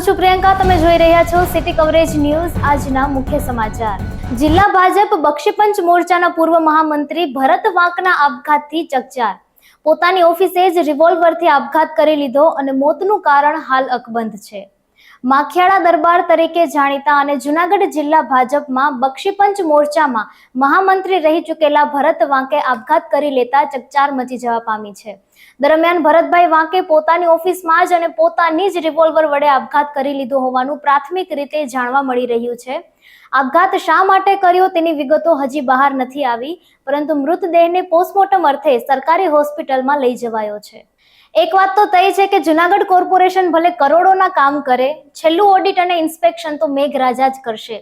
હું છું પ્રિયંકા, તમે જોઈ રહ્યા છો સિટી કવરેજ ન્યૂઝ આજના મુખ્ય સમાચાર. જિલ્લા ભાજપ બક્ષીપંચ મોરચાના પૂર્વ મહામંત્રી ભરત વાંકના આપઘાતથી ચકચાર. પોતાની ઓફિસે જ રિવોલ્વરથી આપઘાત કરી લીધો અને મોતનું કારણ હાલ અકબંધ છે. માખિયાળા દરબાર તરીકે જાણીતા અને જુનાગઢ જિલ્લા ભાજપમાં બક્ષીપંચ મોરચામાં મહામંત્રી રહી ચૂકેલા ભરત વાંકે આપઘાત કરી લેતા ચકચાર મચી જવા પામી છે. દરમિયાન ભરતભાઈ વાંકે પોતાની ઓફિસમાં જ અને પોતાની જ રિવોલ્વર વડે આપઘાત કરી લીધો હોવાનું પ્રાથમિક રીતે જાણવા મળી રહ્યું છે. આપઘાત શા માટે કર્યો તેની વિગતો હજી બહાર નથી આવી, પરંતુ મૃતદેહને પોસ્ટમોર્ટમ અર્થે સરકારી હોસ્પિટલમાં લઈ જવાયો છે. એક વાત તો તય છે કે જુનાગઢ કોર્પોરેશન ભલે કરોડોના કામ કરે, છેલ્લું ઓડિટ અને ઇન્સ્પેક્શન તો મેઘરાજા જ કરશે.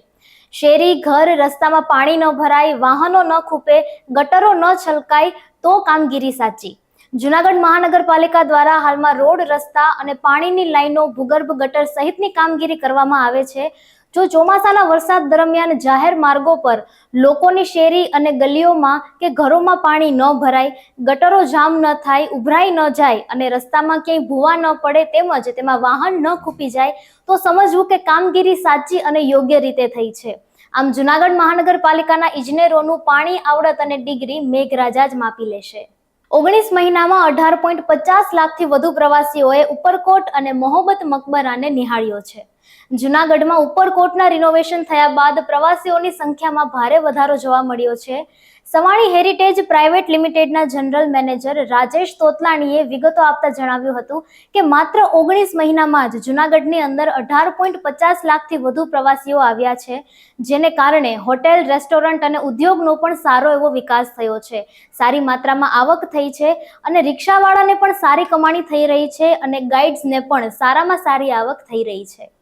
શેરી, ઘર, રસ્તામાં પાણી ન ભરાય, વાહનો ન ખૂપે, ગટરો ન છલકાય, તો કામગીરી સાચી. જુનાગઢ મહાનગરપાલિકા દ્વારા હાલમાં રોડ, રસ્તા અને પાણીની લાઈનો, ભૂગર્ભ ગટર સહિતની કામગીરી કરવામાં આવે છે. જો ચોમાસાના વરસાદ દરમિયાન જાહેર માર્ગો પર લોકોની શેરી અને ગલીઓમાં કે ઘરોમાં પાણી ન ભરાય, ગટરો જામ ન થાય, ઉભરાઈ ન જાય અને રસ્તામાં ક્યાંય ભૂવા ન પડે તેમજ તેમાં વાહન ન ખૂપી જાય, તો સમજવું કે કામગીરી સાચી અને યોગ્ય રીતે થઈ છે. આમ જુનાગઢ મહાનગરપાલિકાના ઇજનેરોનું પાણી આવડત અને ડિગ્રી મેઘરાજા જ માપી લેશે. ઓગણીસ મહિનામાં અઢાર પોઈન્ટ પચાસ લાખથી વધુ પ્રવાસીઓએ ઉપરકોટ અને મોહબ્બત મકબરાને નિહાળ્યો છે. જુનાગઢમાં ઉપરકોટના રિનોવેશન થયા બાદ પ્રવાસીઓની સંખ્યામાં ભારે વધારો જોવા મળ્યો છે. સવાણી હેરિટેજ પ્રાઇવેટ લિમિટેડના જનરલ મેનેજર રાજેશ તોતલાણીએ વિગતો આપતા જણાવ્યું હતું કે માત્ર ઓગણીસ મહિનામાં જ જુનાગઢની અંદર અઢાર પોઈન્ટ પચાસ લાખથી વધુ પ્રવાસીઓ આવ્યા છે, જેને કારણે હોટેલ, રેસ્ટોરન્ટ અને ઉદ્યોગનો પણ સારો એવો વિકાસ થયો છે. સારી માત્રામાં આવક થઈ છે અને રિક્ષાવાળાને પણ સારી કમાણી થઈ રહી છે અને ગાઈડ્સને પણ સારામાં સારી આવક થઈ રહી છે.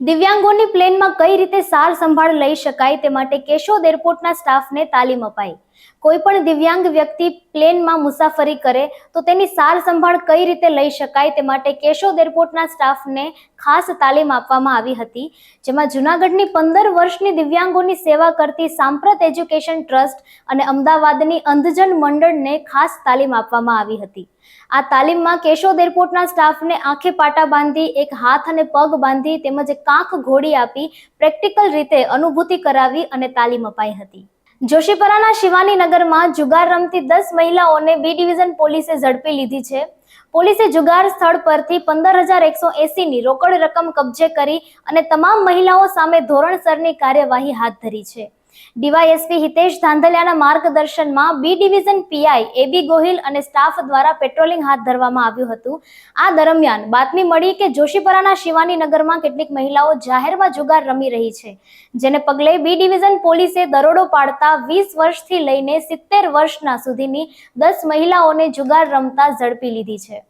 દિવ્યાંગોની પ્લેનમાં કઈ રીતે સાર સંભાળ લઈ શકાય તે માટે કેશોદ એરપોર્ટના સ્ટાફને તાલીમ અપાઈ. કોઈ પણ દિવ્યાંગ વ્યક્તિ પ્લેનમાં મુસાફરી કરે, તો તેની સાર સંભાળ કઈ રીતે લઈ શકાય તે માટે કેશોદ એરપોર્ટના સ્ટાફને ખાસ તાલીમ આપવામાં આવી હતી, જેમાં જુનાગઢની પંદર વર્ષની દિવ્યાંગોની સેવા કરતી સાંપ્રત એજ્યુકેશન ટ્રસ્ટ અને અમદાવાદની અંધજન મંડળને ખાસ તાલીમ આપવામાં આવી હતી. આ તાલીમમાં કેશોદ એરપોર્ટના સ્ટાફને આંખે પાટા બાંધી, એક હાથ અને પગ બાંધી તેમજ કાંખ ઘોડી આપી પ્રેક્ટિકલ રીતે અનુભૂતિ કરાવી અને તાલીમ અપાઈ હતી. જોશીપરાના શિવાની નગરમાં જુગાર રમતી દસ મહિલાઓને બી ડિવિઝન પોલીસે ઝડપી લીધી છે. પોલીસે જુગાર સ્થળ પરથી પંદર હજાર એકસો એસીની રોકડ રકમ કબજે કરી અને તમામ મહિલાઓ સામે ધોરણસરની કાર્યવાહી હાથ ધરી છે. ડીવાયએસપી હિતેશ ધાંધલિયાના માર્ગદર્શનમાં B division PI A B Gohil અને સ્ટાફ દ્વારા પેટ્રોલિંગ હાથ ધરવામાં આવ્યું હતું. આ દરમિયાન બાતમી મળી કે જોશીપરાના શિવાની નગરમાં કેટલીક મહિલાઓ જાહેરમાં જુગાર રમી રહી છે, જેને પગલે બી ડિવિઝન પોલીસે દરોડો પાડતા વીસ વર્ષથી લઈને સિત્તેર વર્ષના સુધીની દસ મહિલાઓને જુગાર રમતા ઝડપી લીધી છે.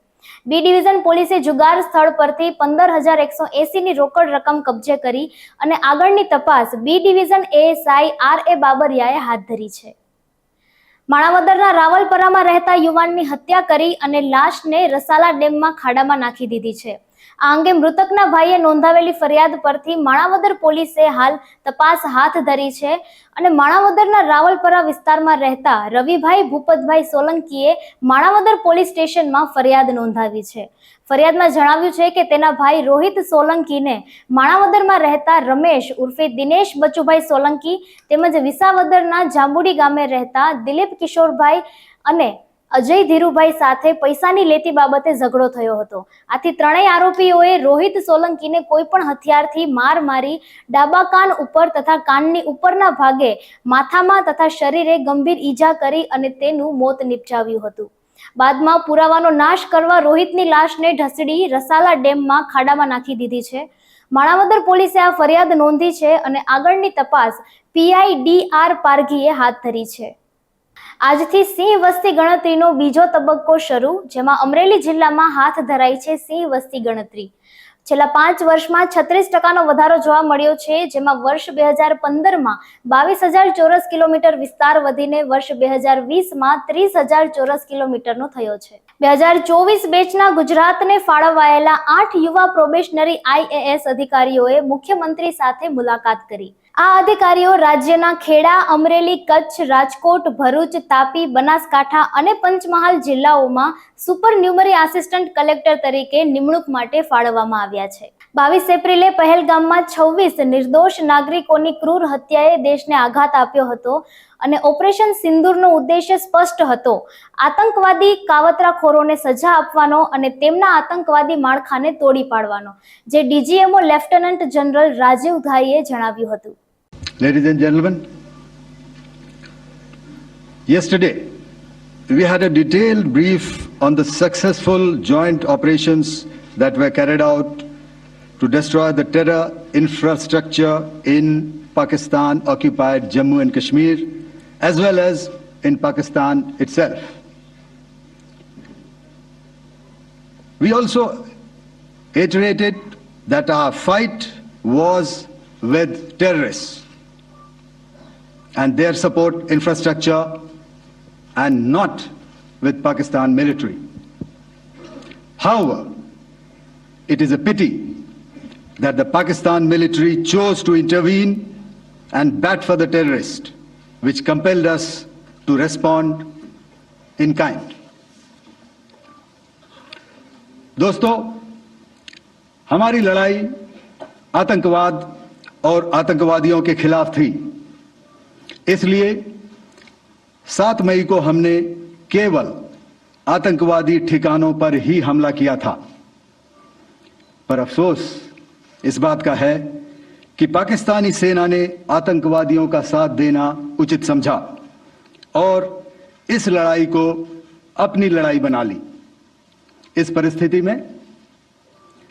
બી ડિવિઝન પોલીસે જુગાર સ્થળ પરથી પંદર હજાર એકસો એસીની રોકડ રકમ કબજે કરી અને આગળની તપાસ B division ASI R A બાબરિયાએ હાથ ધરી છે. માણાવદરના રાવલપરામાં રહેતા યુવાનની હત્યા કરી અને લાશને રસાલા ડેમમાં ખાડામાં નાખી દીધી છે. આ અંગે મૃતકના ભાઈએ નોંધાવેલી ફરિયાદ પરથી માણાવદર પોલીસે હાલ તપાસ હાથ ધરી છે અને માણાવદરના રાવલપરા વિસ્તારમાં રહેતા રવિભાઈ ભૂપતભાઈ સોલંકીએ માણાવદર પોલીસ સ્ટેશનમાં ફરિયાદ નોંધાવી છે. ફરિયાદમાં જણાવ્યું છે કે તેના ભાઈ રોહિત સોલંકીને માણાવદરમાં રહેતા રમેશ ઉર્ફે દિનેશ બચુભાઈ સોલંકી તેમજ વિસાવદરના જાંબુડી ગામે રહેતા દિલીપ કિશોરભાઈ અને અજય ધીરુભાઈ સાથે પૈસાની લેતી બાબતે ઝઘડો થયો હતો. આથી ત્રણેય આરોપીઓએ રોહિત સોલંકીને કોઈ પણ હથિયારથી માર મારી ડાબા કાન ઉપર તથા કાનની ઉપરના ભાગે, માથામાં તથા શરીરે ગંભીર ઈજા કરી અને તેનું મોત નિપજાવ્યું હતું. બાદમાં પુરાવાનો નાશ કરવા રોહિતની લાશને ઢસડી રસાલા ડેમમાં ખાડામાં નાખી દીધી છે. માણાવદર પોલીસે આ ફરિયાદ નોંધી છે અને આગળની તપાસ પીઆઈ ડી આર પારઘીએ હાથ ધરી છે. આજથી સિંહ વસ્તી ગણતરીનો બીજો તબક્કો શરૂ, જેમાં અમરેલી જિલ્લામાં હાથ ધરાઈ છે સિંહ વસ્તી ગણતરી. છેલ્લા પાંચ વર્ષમાં છત્રીસ ટકાનો વધારો જોવા મળ્યો છે, જેમાં વર્ષ બે હજાર પંદરમાં બાવીસ હજાર ચોરસ કિલોમીટર વિસ્તાર વધીને વર્ષ બે હજાર વીસમાં ત્રીસ હજાર ચોરસ કિલોમીટરનો થયો છે. બે હજાર ચોવીસ બેચના ગુજરાતને ફાળવાયેલા આઠ યુવા પ્રોબેશનરી આઈએએસ અધિકારીઓએ મુખ્યમંત્રી સાથે મુલાકાત કરી. આ અધિકારીઓ રાજ્યના ખેડા, અમરેલી, કચ્છ, રાજકોટ, ભરૂચ, તાપી, બનાસકાંઠા અને પંચમહાલ જિલ્લાઓમાં સુપર ન્યુમરી આસિસ્ટન્ટ કલેક્ટર તરીકે નિમણૂક માટે ફાળવવામાં આવ્યા છે. બાવીસ એપ્રિલે પહેલગામમાં છવ્વીસ નિર્દોષ નાગરિકોની ક્રૂર હત્યાએ દેશને આઘાત આપ્યો હતો અને ઓપરેશન સિંદૂરનો ઉદ્દેશ્ય સ્પષ્ટ હતો. આતંકવાદી કાવતરાખોરોને સજા આપવાનો અને તેમના આતંકવાદી માળખાને તોડી પાડવાનો, જે ડીજીએમઓ લેફ્ટનન્ટ જનરલ રાજીવ ઘાઈએ જણાવ્યું હતું. Ladies and gentlemen, yesterday we had a detailed brief on the successful joint operations that were carried out to destroy the terror infrastructure in Pakistan occupied Jammu and Kashmir as well as in Pakistan itself. We also iterated that our fight was with terrorists and their support infrastructure and not with Pakistan military. However, it is a pity that the Pakistan military chose to intervene and bat for the terrorist, which compelled us to respond in kind. दोस्तों हमारी लड़ाई आतंकवाद और आतंकवादियों के खिलाफ थी इसलिए सात मई को हमने केवल आतंकवादी ठिकानों पर ही हमला किया था। पर अफसोस इस बात का है कि पाकिस्तानी सेना ने आतंकवादियों का साथ देना उचित समझा और इस लड़ाई को अपनी लड़ाई बना ली। इस परिस्थिति में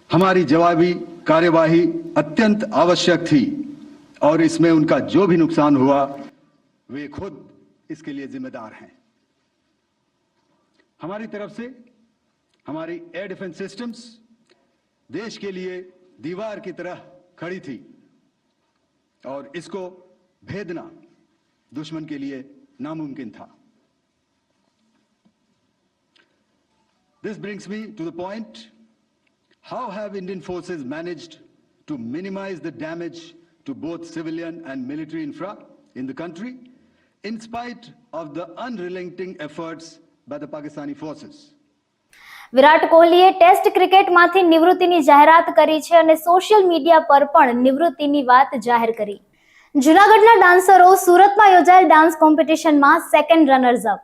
हमारी जवाबी कार्यवाही अत्यंत आवश्यक थी और इसमें उनका जो भी नुकसान हुआ वे खुद इसके लिए जिम्मेदार हैं। हमारी तरफ़ से हमारी एयर डिफेंस सिस्टम्स देश के लिए दीवार की तरह खड़ी थी और इसको भेदना दुश्मन के लिए नामुमकिन था। This brings me to the point how have Indian forces manage to minimize the damage to both civilian and military infra in the country in spite of the unrelenting efforts by the Pakistani forces? Virat કોહલીએ test ક્રિકેટમાંથી નિવૃત્તિની જાહેરાત કરી છે અને social media પર પણ નિવૃત્તિની વાત જાહેર કરી. જુનાગઢના ડાન્સરો સુરતમાં યોજાયેલ ડાન્સ કોમ્પિટિશનમાં સેકન્ડ રનર્સ અપ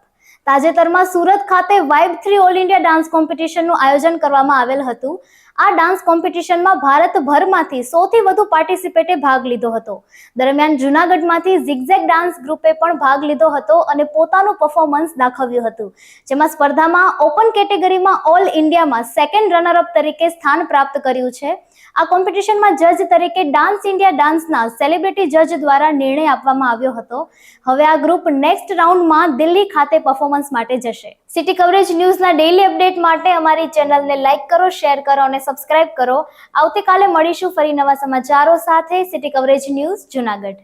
તાજેતરમાં સુરત ખાતે vibe three all India dance કોમ્પિટિશનનું આયોજન કરવામાં આવેલ હતું. આ ડાન્સ કોમ્પિટિશનમાં ભારતભરમાંથી સૌથી વધુ પાર્ટિસિપેટે ભાગ લીધો હતો. દરમિયાન જુનાગઢમાંથી ઝિગઝેગ ડાન્સ ગ્રુપે પણ ભાગ લીધો હતો અને પોતાનું પરફોર્મન્સ દાખવ્યું હતું. જેમાં સ્પર્ધામાં ઓપન કેટેગરીમાં ઓલ ઇન્ડિયામાં સેકન્ડ રનરઅપ તરીકે સ્થાન પ્રાપ્ત કર્યું છે. આ કોમ્પિટિશનમાં જજ તરીકે ડાન્સ ઇન્ડિયા ડાન્સના સેલિબ્રિટી જજ દ્વારા નિર્ણય આપવામાં આવ્યો હતો. હવે આ ગ્રુપ નેક્સ્ટ રાઉન્ડમાં દિલ્હી ખાતે પરફોર્મન્સ માટે જશે. સિટી કવરેજ ન્યૂઝના ડેઇલી અપડેટ માટે અમારી ચેનલને લાઇક કરો શેર કરો અને સબસ્ક્રાઇબ કરો. આવતીકાલે મળીશું ફરી નવા સમાચારો સાથે. City coverage news Junagadh.